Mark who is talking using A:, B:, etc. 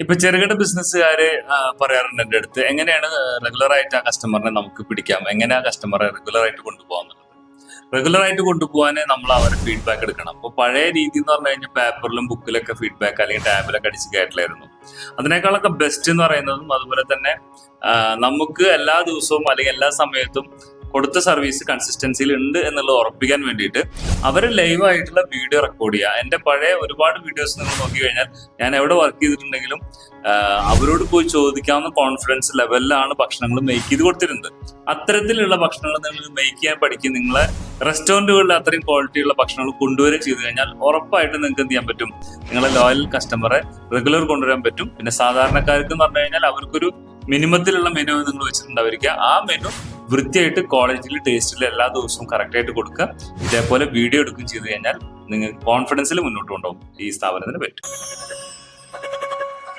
A: ഇപ്പൊ ചെറുകിട ബിസിനസ്സുകാര് പറയാറുണ്ട് എന്റെ അടുത്ത് എങ്ങനെയാണ് റെഗുലർ ആയിട്ട് ആ കസ്റ്റമറിനെ നമുക്ക് പിടിക്കാം? എങ്ങനെ ആ കസ്റ്റമറെ കൊണ്ടുപോകാൻ റെഗുലർ ആയിട്ട് കൊണ്ടുപോകാൻ നമ്മൾ അവരെ ഫീഡ്ബാക്ക് എടുക്കണം. അപ്പോൾ പഴയ രീതി എന്ന് പറഞ്ഞു കഴിഞ്ഞാൽ പേപ്പറിലും ബുക്കിലൊക്കെ ഫീഡ്ബാക്ക് അല്ലെങ്കിൽ ടാബിലൊക്കെ അടിച്ച് കയറ്റിലായിരുന്നു അതിനേക്കാളൊക്കെ ബെസ്റ്റ് എന്ന് പറയുന്നതും അതുപോലെ തന്നെ നമുക്ക് എല്ലാ ദിവസവും അല്ലെങ്കിൽ എല്ലാ സമയത്തും കൊടുത്ത സർവീസ് കൺസിസ്റ്റൻസിയിൽ ഉണ്ട് എന്നുള്ളത് ഉറപ്പിക്കാൻ വേണ്ടിയിട്ട് അവർ ലൈവ് ആയിട്ടുള്ള വീഡിയോ റെക്കോർഡ് ചെയ്യുക. എന്റെ പഴയ ഒരുപാട് വീഡിയോസ് നിങ്ങൾ നോക്കി കഴിഞ്ഞാൽ ഞാൻ എവിടെ വർക്ക് ചെയ്തിട്ടുണ്ടെങ്കിലും അവരോട് പോയി ചോദിക്കാവുന്ന കോൺഫിഡൻസ് ലെവലിലാണ് ഭക്ഷണങ്ങൾ മേക്ക് ചെയ്ത് കൊടുത്തിരുന്നത്. അത്തരത്തിലുള്ള ഭക്ഷണങ്ങൾ നിങ്ങൾ മേക്ക് ചെയ്യാൻ പഠിക്കും. നിങ്ങളെ റെസ്റ്റോറന്റുകളിൽ അത്രയും ക്വാളിറ്റിയുള്ള ഭക്ഷണങ്ങൾ കൊണ്ടുവരികയും ചെയ്തു കഴിഞ്ഞാൽ ഉറപ്പായിട്ടും നിങ്ങൾക്ക് എന്ത് ചെയ്യാൻ പറ്റും? നിങ്ങളെ ലോയൽ കസ്റ്റമറെ റെഗുലർ കൊണ്ടുവരാൻ പറ്റും. പിന്നെ സാധാരണക്കാർക്ക് എന്ന് പറഞ്ഞു കഴിഞ്ഞാൽ അവർക്കൊരു മിനിമത്തിലുള്ള മെനു നിങ്ങൾ വെച്ചിട്ടുണ്ടായിരിക്കുക ആ മെനു വൃത്തിയായിട്ട് ക്വാളിറ്റിയിൽ ടേസ്റ്റിൽ എല്ലാ ദിവസവും കറക്റ്റായിട്ട് കൊടുക്കുക. ഇതേപോലെ വീഡിയോ എടുക്കുകയും ചെയ്തു കഴിഞ്ഞാൽ നിങ്ങൾക്ക് കോൺഫിഡൻസിൽ മുന്നോട്ട് കൊണ്ടുപോകും. ഈ സ്ഥാപനത്തിന് പറ്റും.